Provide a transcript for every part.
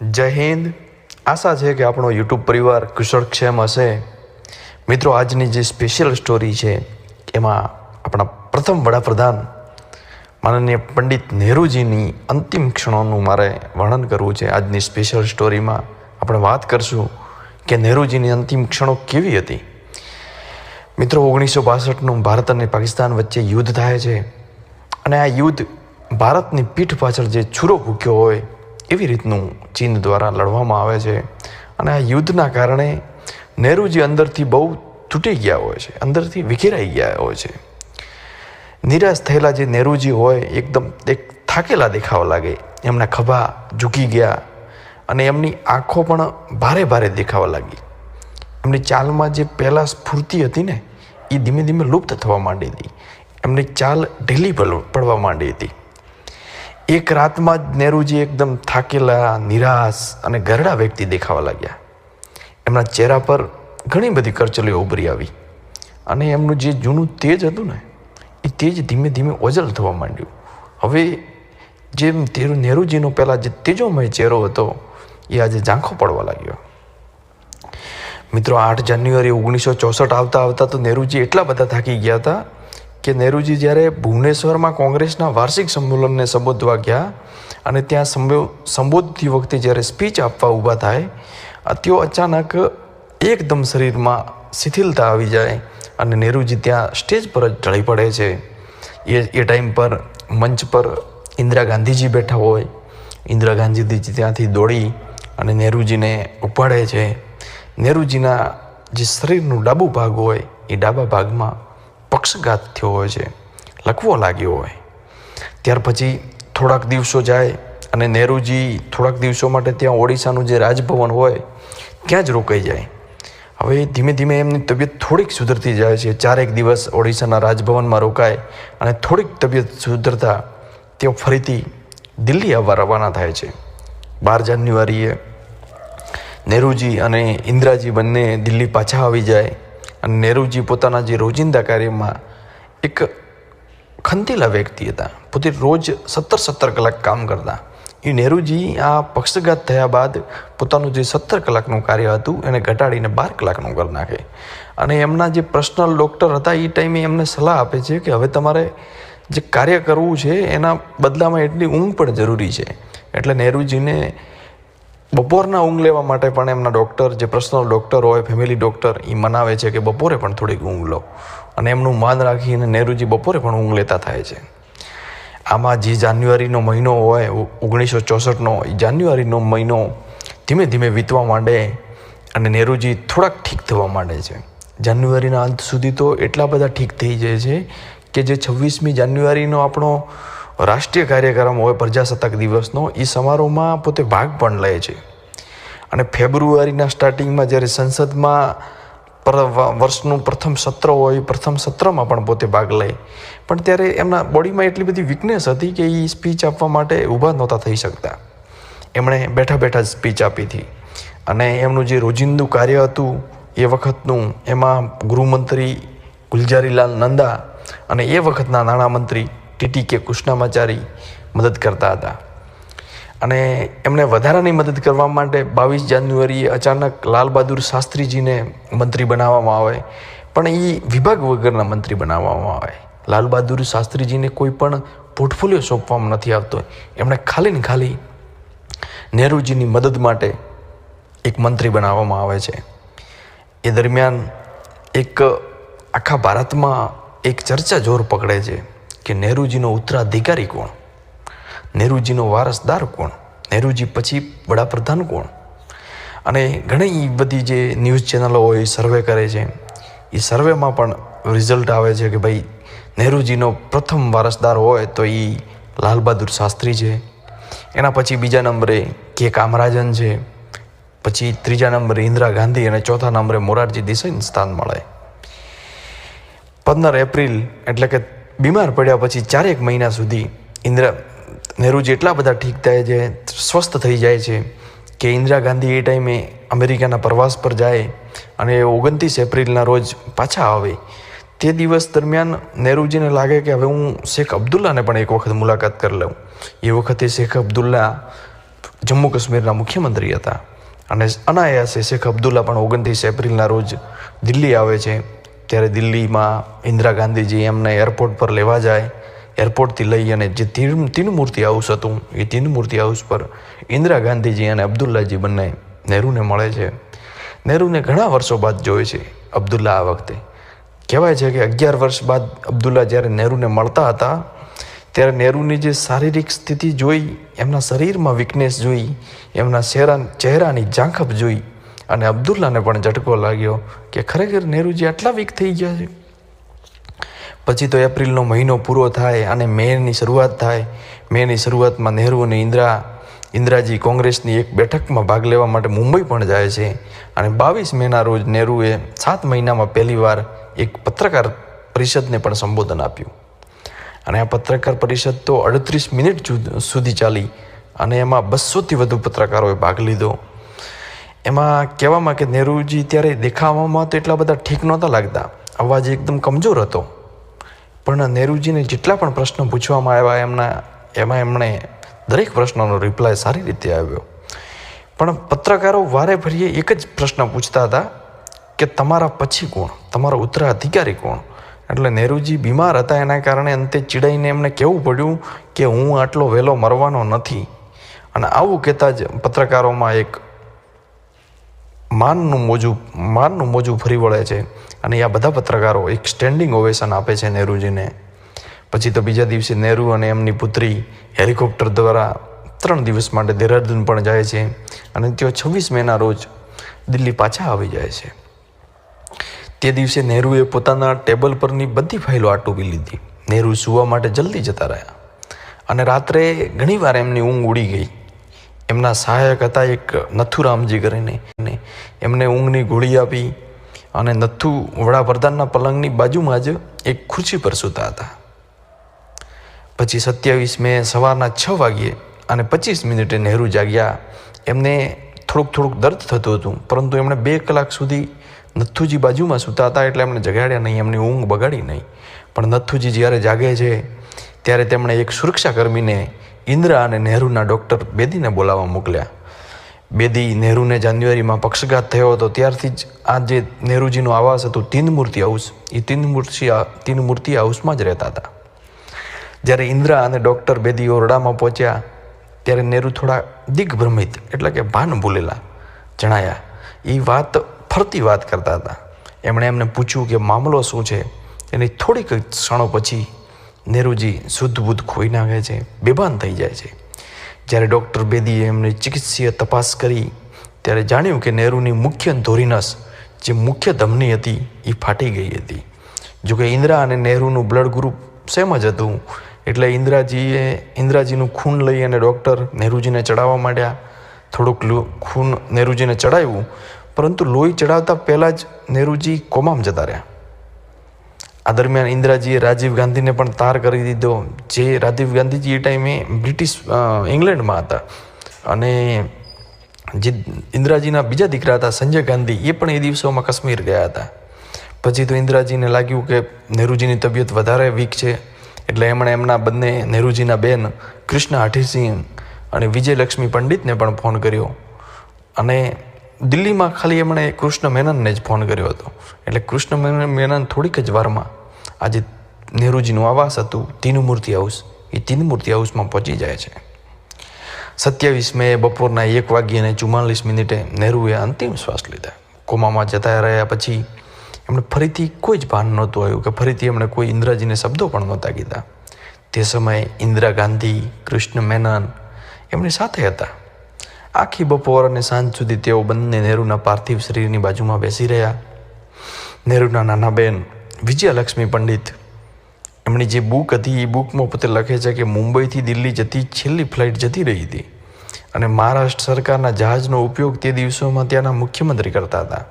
જય હિન્દ. આશા છે કે આપણો યુટ્યુબ પરિવાર કુશળક્ષેમ હશે. મિત્રો, આજની જે સ્પેશિયલ સ્ટોરી છે, એમાં આપણા પ્રથમ વડાપ્રધાન માનનીય પંડિત નહેરુજીની અંતિમ ક્ષણોનું મારે વર્ણન કરવું છે આજની સ્પેશિયલ સ્ટોરીમાં આપણે વાત કરશું કે નહેરુજીની અંતિમ ક્ષણો કેવી હતી. મિત્રો, ઓગણીસો બાસઠનું ભારત અને પાકિસ્તાન વચ્ચે યુદ્ધ થાય છે. અને આ યુદ્ધ ભારતની પીઠ પાછળ જે છૂરો ભૂક્યો હોય એવી રીતનું ચીન દ્વારા લડવામાં આવે છે? અને આ યુદ્ધના કારણે નહેરુજી અંદરથી બહુ તૂટી ગયા હોય છે, અંદરથી વિખેરાઈ ગયા હોય છે. નિરાશ થયેલા જે નહેરુજી હોય, એકદમ એક થાકેલા દેખાવા લાગે. એમના ખભા ઝૂકી ગયા અને એમની આંખો પણ ભારે ભારે દેખાવા લાગી. એમની ચાલમાં જે પહેલાં સ્ફૂર્તિ હતી ને એ ધીમે ધીમે લુપ્ત થવા માંડી હતી. એમની ચાલ ઢીલી પડ- પડવા માંડી હતી. એક રાતમાં જ નહેરુજી એકદમ થાકેલા, નિરાશ અને ગરડા વ્યક્તિ દેખાવા લાગ્યા. એમના ચહેરા પર ઘણી બધી કરચલીઓ ઉભરી આવી અને એમનું જે જૂનું તેજ હતું ને, એ તેજ ધીમે ધીમે ઓજલ થવા માંડ્યું. હવે જેમ તેરુ નહેરુજીનો પહેલાં જે તેજોમય ચહેરો હતો, એ આજે ઝાંખો પડવા લાગ્યો. મિત્રો, આઠ જાન્યુઆરી ઓગણીસો ચોસઠ આવતા આવતા તો નહેરુજી એટલા બધા થાકી ગયા હતા કે નહેરુજી જ્યારે ભુવનેશ્વરમાં કોંગ્રેસના વાર્ષિક સંમેલનને સંબોધવા ગયા અને ત્યાં સંબો, સંબોધતી વખતે જ્યારે સ્પીચ આપવા ઊભા થાય તેઓ અચાનક એકદમ શરીરમાં શિથિલતા આવી જાય અને નહેરુજી ત્યાં સ્ટેજ પર જ ઢળી પડે છે. એ એ ટાઈમ પર મંચ પર ઇન્દિરા ગાંધીજી બેઠા હોય. ઇન્દિરા ગાંધીજી ત્યાંથી દોડી અને નહેરુજીને ઉપાડે છે. નહેરુજીના જે શરીરનું ડાબું ભાગ હોય, એ ડાબા ભાગમાં પક્ષઘાત થયો હોય છે, લખવો લાગ્યો હોય. ત્યાર પછી થોડાક દિવસો જાય અને નહેરુજી થોડાક દિવસો માટે ત્યાં ઓડિશાનું જે રાજભવન હોય, ત્યાં જ રોકાઈ જાય. હવે ધીમે ધીમે એમની તબિયત થોડીક સુધરતી જાય છે. ચારેક દિવસ ઓડિશાના રાજભવનમાં રોકાય અને થોડીક તબિયત સુધરતા તેઓ ફરીથી દિલ્હી આવવા રવાના થાય છે. બાર જાન્યુઆરીએ નહેરુજી અને ઇન્દિરાજી બંને દિલ્હી પાછા આવી જાય. અને નહેરુજી પોતાના જે રોજિંદા કાર્યમાં એક ખંતીલા વ્યક્તિ હતા. પોતે રોજ સત્તર સત્તર કલાક કામ કરતા. એ નહેરુજી આ પક્ષઘાત થયા બાદ પોતાનું જે સત્તર કલાકનું કાર્ય હતું, એને ઘટાડીને બાર કલાકનું કરી નાખે. અને એમના જે પર્સનલ ડૉક્ટર હતા એ ટાઈમે એમને સલાહ આપે છે કે હવે તમારે જે કાર્ય કરવું છે, એના બદલામાં એટલી ઊંઘ પણ જરૂરી છે. એટલે નહેરુજીને બપોરના ઊંઘ લેવા માટે પણ એમના ડૉક્ટર જે પર્સનલ ડૉક્ટર હોય ફેમિલી ડૉક્ટર એ મનાવે છે કે બપોરે પણ થોડીક ઊંઘ લો. અને એમનું માન રાખીને નહેરુજી બપોરે પણ ઊંઘ લેતા થાય છે. આમાં જે જાન્યુઆરીનો મહિનો હોય ઓગણીસો ચોસઠનો એ જાન્યુઆરીનો મહિનો ધીમે ધીમે વીતવા માંડે અને નહેરુજી થોડાક ઠીક થવા માંડે છે. જાન્યુઆરીના અંત સુધી તો એટલા બધા ઠીક થઈ જાય છે કે જે છવ્વીસમી જાન્યુઆરીનો આપણો રાષ્ટ્રીય કાર્યક્રમ હોય, પ્રજાસત્તાક દિવસનો એ સમારોહમાં પોતે ભાગ પણ લે છે. અને ફેબ્રુઆરીના સ્ટાર્ટિંગમાં જ્યારે સંસદમાં વર્ષનું પ્રથમ સત્ર હોય પ્રથમ સત્રમાં પણ પોતે ભાગ લે. પણ ત્યારે એમના બોડીમાં એટલી બધી વીકનેસ હતી કે એ સ્પીચ આપવા માટે ઊભા નહોતા થઈ શકતા. એમણે બેઠા બેઠા સ્પીચ આપી હતી. અને એમનું જે રોજિંદુ કાર્ય હતું, એ વખતનું એમાં ગૃહમંત્રી ગુલજારીલાલ નંદા અને એ વખતના નાણામંત્રી ટીટી કે કૃષ્ણામાચારી મદદ કરતા હતા. અને એમણે વધારાની મદદ કરવા માટે બાવીસ જાન્યુઆરીએ અચાનક લાલ બહાદુર શાસ્ત્રીજીને મંત્રી બનાવવામાં આવે. પણ એ વિભાગ વગરના મંત્રી બનાવવામાં આવે. લાલ બહાદુર શાસ્ત્રીજીને કોઈ પણ પોર્ટફોલિયો સોંપવામાં નથી આવતો. એમણે ખાલી ને ખાલી નહેરુજીની મદદ માટે એક મંત્રી બનાવવામાં આવે છે. એ દરમિયાન એક આખા ભારતમાં એક ચર્ચા જોર પકડે છે. કે નહેરુજીનો ઉત્તરાધિકારી કોણ? નહેરુજીનો વારસદાર કોણ? નહેરુજી પછી વડાપ્રધાન કોણ? અને ઘણી બધી જે ન્યૂઝ ચેનલો હોય એ સર્વે કરે છે, એ સર્વેમાં પણ રિઝલ્ટ આવે છે કે ભાઈ, નહેરુજીનો પ્રથમ વારસદાર હોય તો એ લાલ બહાદુર શાસ્ત્રી છે. એના પછી બીજા નંબરે કે કામરાજન છે. પછી ત્રીજા નંબરે ઇન્દિરા ગાંધી અને ચોથા નંબરે મોરારજી દેસાઈને સ્થાન મળે. પંદર એપ્રિલ એટલે કે બીમાર પડ્યા પછી ચારેક મહિના સુધી ઇન્દિરા નહેરુજી એટલા બધા ઠીક થાય છે, સ્વસ્થ થઈ જાય છે કે ઇન્દિરા ગાંધી એ ટાઈમે અમેરિકાના પ્રવાસ પર જાય અને ઓગણત્રીસ એપ્રિલના રોજ પાછા આવે. તે દિવસ દરમિયાન નહેરુજીને લાગે કે હવે હું શેખ અબ્દુલ્લાને પણ એક વખત મુલાકાત કરી લઉં. એ વખતે શેખ અબ્દુલ્લા જમ્મુ કાશ્મીરના મુખ્યમંત્રી હતા અને અનાયાસે શેખ અબ્દુલ્લા પણ ઓગણત્રીસ એપ્રિલના રોજ દિલ્હી આવે છે. ત્યારે દિલ્હીમાં ઇન્દિરા ગાંધીજી એમને એરપોર્ટ પર લેવા જાય. એરપોર્ટથી લઈ અને જે તીન તીનમૂર્તિ હાઉસ હતું, એ તિનમૂર્તિ હાઉસ પર ઇન્દિરા ગાંધીજી અને અબ્દુલ્લાજી બંને નહેરુને મળે છે. નહેરુને ઘણા વર્ષો બાદ જોવે છે અબ્દુલ્લા આ વખતે. કહેવાય છે કે અગિયાર વર્ષ બાદ અબ્દુલ્લા જ્યારે નહેરુને મળતા હતા, ત્યારે નહેરુની જે શારીરિક સ્થિતિ જોઈ, એમના શરીરમાં વીકનેસ જોઈ, એમના ચહેરા ચહેરાની ઝાંખપ જોઈ અને અબ્દુલ્લાને પણ ઝટકો લાગ્યો કે ખરેખર નેહરુજી આટલા વીક થઈ ગયા છે. પછી તો એપ્રિલનો મહિનો પૂરો થાય અને મેની શરૂઆત થાય. મેની શરૂઆતમાં નહેરુ અને ઇન્દ્રા, ઇન્દ્રાજી કોંગ્રેસની એક બેઠકમાં ભાગ લેવા માટે મુંબઈ પણ જાય છે. અને બાવીસ મેના રોજ નહેરુએ સાત મહિનામાં પહેલીવાર એક પત્રકાર પરિષદને પણ સંબોધન આપ્યું. અને આ પત્રકાર પરિષદ તો અડત્રીસ મિનિટ સુધી ચાલી અને એમાં બસોથી વધુ પત્રકારોએ ભાગ લીધો. એમાં કહેવામાં કે નહેરુજી ત્યારે દેખાવામાં તો એટલા બધા ઠીક નહોતા લાગતા. અવાજ એકદમ કમજોર હતો. પણ નહેરુજીને જેટલા પણ પ્રશ્નો પૂછવામાં આવ્યા એમના, એમાં એમણે દરેક પ્રશ્નોનો રિપ્લાય સારી રીતે આવ્યો. પણ પત્રકારો વારે ફરીએ એક જ પ્રશ્ન પૂછતા હતા કે તમારા પછી કોણ? તમારો ઉત્તરાધિકારી કોણ? એટલે નહેરુજી બીમાર હતા એના કારણે અંતે ચીડાઈને એમને કહેવું પડ્યું કે હું આટલો વહેલો મરવાનો નથી. અને આવું કહેતા જ પત્રકારોમાં એક માનનું મોજું માનનું મોજું ફરી વળે છે. અને આ બધા પત્રકારો એક સ્ટેન્ડિંગ ઓવેશન આપે છે નહેરુજીને. પછી તો બીજા દિવસે નહેરુ અને એમની પુત્રી હેલિકોપ્ટર દ્વારા ત્રણ દિવસ માટે દેહરાદૂન પણ જાય છે. અને તેઓ છવ્વીસ મેના રોજ દિલ્હી પાછા આવી જાય છે. તે દિવસે નહેરુએ પોતાના ટેબલ પરની બધી ફાઇલો આટોપી લીધી. નહેરુ સૂવા માટે જલ્દી જતા રહ્યા. અને રાત્રે ઘણીવાર એમની ઊંઘ ઉડી ગઈ. એમના સહાયક હતા એક નથુરામજી કરીને. એમને ઊંઘની ગોળી આપી અને નથુ વડાપ્રધાનના પલંગની બાજુમાં જ એક ખુરશી પર સૂતા હતા. પછી સત્યાવીસ મે સવારના છ વાગ્યે અને પચીસ મિનિટે નહેરુ જાગ્યા. એમને થોડુંક થોડુંક દર્દ થતું હતું, પરંતુ એમણે બે કલાક સુધી નથુજી બાજુમાં સૂતા હતા એટલે એમણે જગાડ્યા નહીં, એમની ઊંઘ બગાડી નહીં. પણ નથુજી જ્યારે જાગે છે, ત્યારે તેમણે એક સુરક્ષાકર્મીને ઇન્દિરા અને નહેરુના ડૉક્ટર બેદીને બોલાવવા મોકલ્યા. બેદી નહેરુને જાન્યુઆરીમાં પક્ષઘાત થયો હતો. ત્યારથી જ આ જે નહેરુજીનો આવાસ હતું તીન મૂર્તિ હાઉસ. એ તીન મૂર્તિ તીન મૂર્તિ હાઉસમાં જ રહેતા હતા. જ્યારે ઇન્દ્રા અને ડૉક્ટર બેદી ઓરડામાં પહોંચ્યા, ત્યારે નહેરુ થોડા દિગ્ભ્રમિત, એટલે કે ભાન ભૂલેલા જણાયા. એ વાત ફરતી વાત કરતા હતા. એમણે એમને પૂછ્યું કે મામલો શું છે? એની થોડીક ક્ષણો પછી નહેરુજી શુદ્ધ બુદ્ધ ખોઈ નાખે છે, બેભાન થઈ જાય છે. જ્યારે ડૉક્ટર બેદીએ એમની ચિકિત્સીય તપાસ કરી, ત્યારે જાણ્યું કે નહેરુની મુખ્ય ધોરીનસ, જે મુખ્ય ધમની હતી એ ફાટી ગઈ હતી. જોકે ઇન્દિરા અને નહેરુનું બ્લડ ગ્રુપ સેમ જ હતું. એટલે ઇન્દિરાજીએ, ઇન્દિરાજીનું ખૂન લઈ અને ડૉક્ટર નહેરુજીને ચડાવવા માંડ્યા. થોડુંક ખૂન નહેરુજીને ચડાવ્યું, પરંતુ લોહી ચડાવતા પહેલાં જ નહેરુજી કોમામ જતા રહ્યા. આ દરમિયાન ઇન્દિરાજીએ રાજીવ ગાંધીને પણ તાર કરી દીધો. જે રાજીવ ગાંધીજી એ ટાઈમે બ્રિટિશ ઇંગ્લેન્ડમાં હતા. અને જે ઇન્દિરાજીના બીજા દીકરા હતા, સંજય ગાંધી, એ પણ એ દિવસોમાં કાશ્મીર ગયા હતા. પછી તો ઇન્દિરાજીને લાગ્યું કે નહેરુજીની તબિયત વધારે વીક છે, એટલે એમણે એમના બંને નહેરુજીના બેન કૃષ્ણ હાઠીસિંહ અને વિજયલક્ષ્મી પંડિતને પણ ફોન કર્યો. અને દિલ્હીમાં ખાલી એમણે કૃષ્ણ મેનનને જ ફોન કર્યો હતો. એટલે કૃષ્ણ મેનન થોડીક જ વારમાં આજે નેહરુજીનું આવાસ હતું, તીનુમૂર્તિ હાઉસ. એ તીનુમૂર્તિ હાઉસમાં પહોંચી જાય છે. સત્યાવીસ મે બપોરના એક વાગ્યે અને ચુમ્માલીસ મિનિટે નહેરુએ અંતિમ શ્વાસ લીધા. કોમામાં જતા રહ્યા પછી એમણે ફરીથી કોઈ જ ભાન નહોતું આવ્યું કે ફરીથી એમણે કોઈ ઇન્દિરાજીને શબ્દો પણ નહોતા કીધા. તે સમયે ઇન્દિરા ગાંધી, કૃષ્ણ મેનન એમની સાથે હતા. આખી બપોર અને સાંજ સુધી તેઓ બંને નહેરુના પાર્થિવ શરીરની બાજુમાં બેસી રહ્યા. નહેરુના નાના બેન વિજયલક્ષ્મી પંડિત. એમની જે બુક હતી, એ બુકમાં પોતે લખે છે કે મુંબઈથી દિલ્હી જતી છેલ્લી ફ્લાઇટ જતી રહી હતી. અને મહારાષ્ટ્ર સરકારના જહાજનો ઉપયોગ તે દિવસોમાં ત્યાંના મુખ્યમંત્રી કરતા હતા.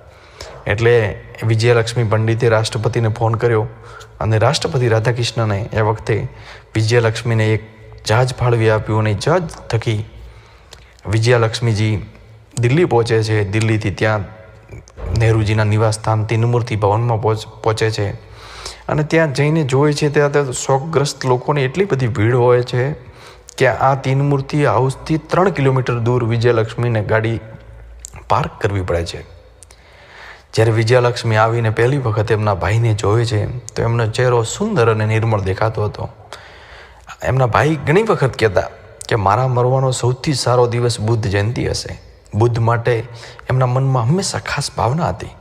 એટલે વિજયલક્ષ્મી પંડિતે રાષ્ટ્રપતિને ફોન કર્યો અને રાષ્ટ્રપતિ રાધાકૃષ્ણને એ વખતે વિજયલક્ષ્મીને એક જહાજ ફાળવી આપ્યું અને જહાજ થકી વિજયાલક્ષ્મીજી દિલ્હી પહોંચે છે. દિલ્હીથી ત્યાં નહેરુજીના નિવાસસ્થાન તિનમૂર્તિ ભવનમાં પહોંચ છે. અને ત્યાં જઈને જોવે છે ત્યાં શોકગ્રસ્ત લોકોની એટલી બધી ભીડ હોય છે કે આ તિનમૂર્તિ હાઉસથી ત્રણ કિલોમીટર દૂર વિજયલક્ષ્મીને ગાડી પાર્ક કરવી પડે છે. જ્યારે વિજયાલક્ષ્મી આવીને પહેલી વખત એમના ભાઈને જોવે છે, તો એમનો ચહેરો સુંદર અને નિર્મળ દેખાતો હતો. એમના ભાઈ ઘણી વખત કહેતા કે, મારા મરવાનો સૌથી સારો દિવસ બુદ્ધ જયંતિ હશે. બુદ્ધ માટે એમના મનમાં હંમેશા ખાસ ભાવના હતી.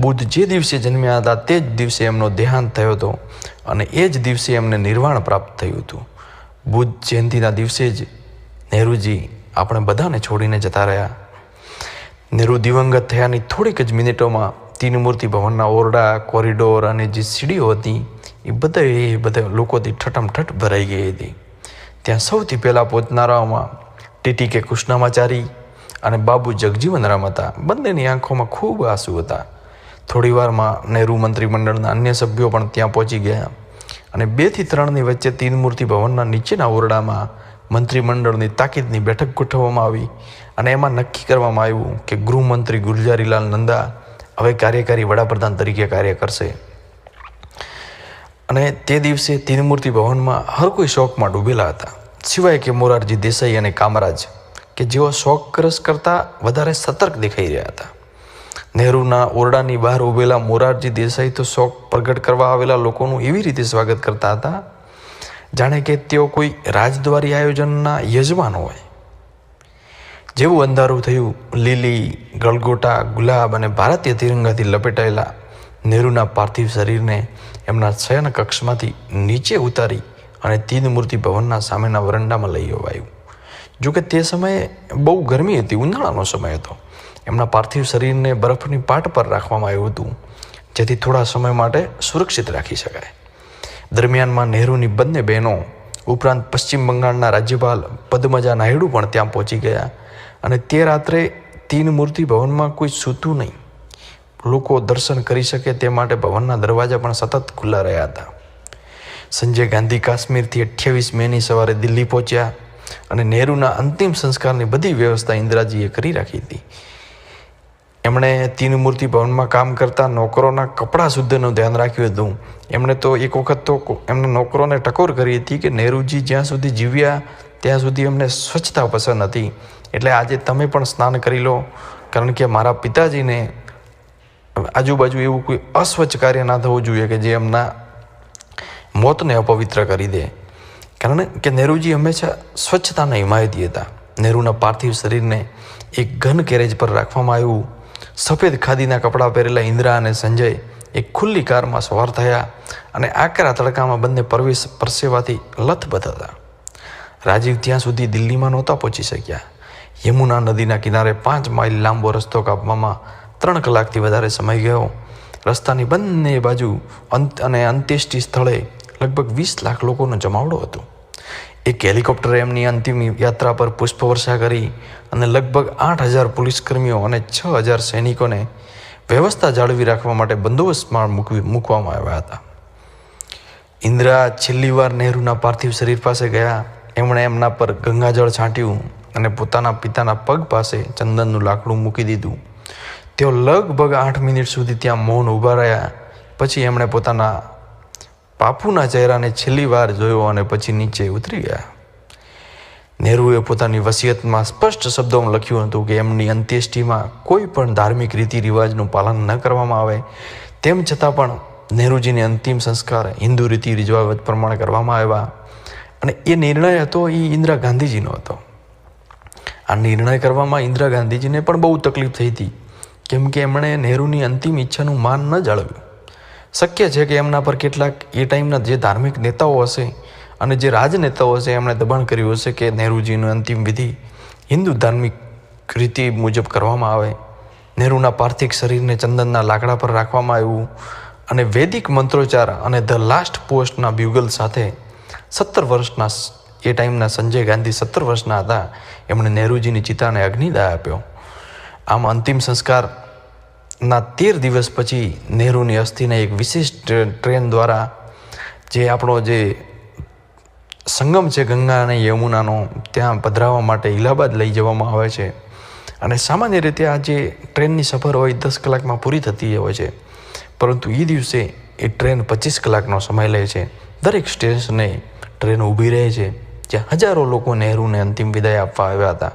બુદ્ધ જે દિવસે જન્મ્યા હતા તે જ દિવસે એમનો દેહાંત થયો હતો અને એ જ દિવસે એમને નિર્વાણ પ્રાપ્ત થયું હતું. બુદ્ધ જયંતિના દિવસે જ નહેરુજી આપણે બધાને છોડીને જતા રહ્યા. નહેરુ દિવંગત થયાની થોડીક જ મિનિટોમાં તિનમૂર્તિ ભવનના ઓરડા, કોરિડોર અને જે સીડીઓ હતી એ બધા એ બધા લોકોથી ઠઠમઠઠ ભરાઈ ગઈ હતી. ત્યાં સૌથી પહેલાં પહોંચનારાઓમાં ટીટી કે કૃષ્ણામાચારી અને બાબુ જગજીવનરામ હતા. બંનેની આંખોમાં ખૂબ આંસુ હતા. થોડીવારમાં નહેરુ મંત્રીમંડળના અન્ય સભ્યો પણ ત્યાં પહોંચી ગયા અને બેથી ત્રણની વચ્ચે તીન ભવનના નીચેના ઓરડામાં મંત્રીમંડળની તાકીદની બેઠક ગોઠવવામાં આવી અને એમાં નક્કી કરવામાં આવ્યું કે ગૃહમંત્રી ગુલજારીલાલ નંદા હવે કાર્યકારી વડાપ્રધાન તરીકે કાર્ય કરશે. અને તે દિવસે તીનમૂર્તિ ભવનમાં હર કોઈ શોકમાં ડૂબેલા હતા. સિવાય કે મોરારજી દેસાઈ અને કામરાજ કે જેઓ શોકગ્રસ્ત કરતાં વધારે સતર્ક દેખાઈ રહ્યા હતા. નહેરુના ઓરડાની બહાર ઊભેલા મોરારજી દેસાઈ તો શોક પ્રગટ કરવા આવેલા લોકોનું એવી રીતે સ્વાગત કરતા હતા. જાણે કે તેઓ કોઈ રાજદ્વારી આયોજનના યજમાન હોય. જેવું અંધારું થયું, લીલી ગળગોટા ગુલાબ અને ભારતીય તિરંગાથી લપેટાયેલા નહેરુના પાર્થિવ શરીરને એમના શયન કક્ષમાંથી નીચે ઉતારી અને તીન મૂર્તિ ભવનના સામેના વરંડામાં લઈ અવાયું. જોકે તે સમયે બહુ ગરમી હતી, ઉનાળાનો સમય હતો. એમના પાર્થિવ શરીરને બરફની પાટ પર રાખવામાં આવ્યું હતું, જેથી થોડા સમય માટે સુરક્ષિત રાખી શકાય. દરમિયાનમાં નહેરુની બંને બહેનો, ઉપરાંત પશ્ચિમ બંગાળના રાજ્યપાલ પદ્મજા નાયડુ પણ ત્યાં પહોંચી ગયા અને તે રાત્રે તીન મૂર્તિ ભવનમાં કોઈ સૂતું નહીં. લોકો દર્શન કરી શકે તે માટે ભવનના દરવાજા પણ સતત ખુલ્લા રહ્યા હતા. સંજય ગાંધી કાશ્મીરથી અઠ્યાવીસ મેની સવારે દિલ્હી પહોંચ્યા. અને નહેરુના અંતિમ સંસ્કારની બધી વ્યવસ્થા ઇન્દિરાજીએ કરી રાખી હતી. એમણે તીનમૂર્તિ ભવનમાં કામ કરતા નોકરોના કપડાં સુધીનું ધ્યાન રાખ્યું હતું. એમણે તો એક વખત તો એમના નોકરોને ટકોર કરી હતી કે નહેરુજી જ્યાં સુધી જીવ્યા, ત્યાં સુધી એમને સ્વચ્છતા પસંદ હતી. એટલે આજે તમે પણ સ્નાન કરી લો, કારણ કે મારા પિતાજીને આજુબાજુ એવું કોઈ અસ્વચ્છ કાર્ય ના થવું જોઈએ કે જે એમના મોતને અપવિત્ર કરી દે. કારણ કે નહેરુજી હંમેશા સ્વચ્છતાના હિમાયતી હતા. નહેરુના પાર્થિવ શરીરને એક ઘન કેરેજ પર રાખવામાં આવ્યું. સફેદ ખાદીના કપડાં પહેરેલા ઇન્દ્રા અને સંજય એક ખુલ્લી કારમાં સવાર થયા અને આકરા તડકામાં બંને પરવેશ પરસેવાથી લથબથ હતા. રાજીવ ત્યાં સુધી દિલ્હીમાં નહોતા પહોંચી શક્યા. યમુના નદીના કિનારે પાંચ માઇલ લાંબો રસ્તો કાપવામાં ત્રણ કલાકથી વધારે સમય ગયો. રસ્તાની બંને બાજુ અંત અને અંત્યેષ્ટિ સ્થળે લગભગ વીસ લાખ લોકોનો જમાવડો હતો. એક હેલિકોપ્ટરે એમની અંતિમ યાત્રા પર પુષ્પવર્ષા કરી અને લગભગ આઠ હજાર પોલીસકર્મીઓ અને છ હજાર સૈનિકોને વ્યવસ્થા જાળવી રાખવા માટે બંદોબસ્તમાં મૂકવી, મૂકવામાં આવ્યા હતા. ઇન્દિરા છેલ્લી વાર નહેરુના પાર્થિવ શરીર પાસે ગયા. એમણે એમના પર ગંગાજળ છાંટ્યું અને પોતાના પિતાના પગ પાસે ચંદનનું લાકડું મૂકી દીધું. તેઓ લગભગ આઠ મિનિટ સુધી ત્યાં મૌન ઊભા રહ્યા. પછી એમણે પોતાના બાપુના ચહેરાને છેલ્લી વાર જોયો અને પછી નીચે ઉતરી ગયા. નહેરુએ પોતાની વસિયતમાં સ્પષ્ટ શબ્દોમાં લખ્યું હતું કે એમની અંત્યેષ્ટિમાં કોઈ પણ ધાર્મિક રીતિ રિવાજનું પાલન ન કરવામાં આવે. તેમ છતાં પણ નહેરુજીને અંતિમ સંસ્કાર હિન્દુ રીતિ રિવાજ પ્રમાણે કરવામાં આવ્યા અને એ નિર્ણય હતો એ ઇન્દિરા ગાંધીજીનો હતો. આ નિર્ણય કરવામાં ઇન્દિરા ગાંધીજીને પણ બહુ તકલીફ થઈ હતી, કેમ કે એમણે નહેરુની અંતિમ ઈચ્છાનું માન ન જાળવ્યું. શક્ય છે કે એમના પર કેટલાક એ ટાઈમના જે ધાર્મિક નેતાઓ હશે અને જે રાજનેતાઓ હશે, એમણે દબાણ કર્યું હશે કે નહેરુજીનું અંતિમ વિધિ હિન્દુ ધાર્મિક રીતિ મુજબ કરવામાં આવે. નહેરુના પાર્થિક શરીરને ચંદનના લાકડા પર રાખવામાં આવ્યું અને વૈદિક મંત્રોચ્ચાર અને ધ લાસ્ટ પોસ્ટના બ્યુગલ સાથે સત્તર વર્ષના એ ટાઈમના સંજય ગાંધી સત્તર વર્ષના હતા. એમણે નહેરુજીની ચિતાને અગ્નિદાહ આપ્યો. આમ અંતિમ સંસ્કારના તેર દિવસ પછી નહેરુની અસ્થિને એક વિશિષ્ટ ટ્રેન દ્વારા જે આપણો જે સંગમ છે ગંગા અને યમુનાનો, ત્યાં પધરાવવા માટે ઇલાહાબાદ લઈ જવામાં આવે છે. અને સામાન્ય રીતે આ જે ટ્રેનની સફર હોય દસ કલાકમાં પૂરી થતી હોય છે. પરંતુ એ દિવસે એ ટ્રેન પચીસ કલાકનો સમય લે છે. દરેક સ્ટેશને ટ્રેન ઊભી રહે છે, જ્યાં હજારો લોકો નહેરુને અંતિમ વિદાય આપવા આવ્યા હતા.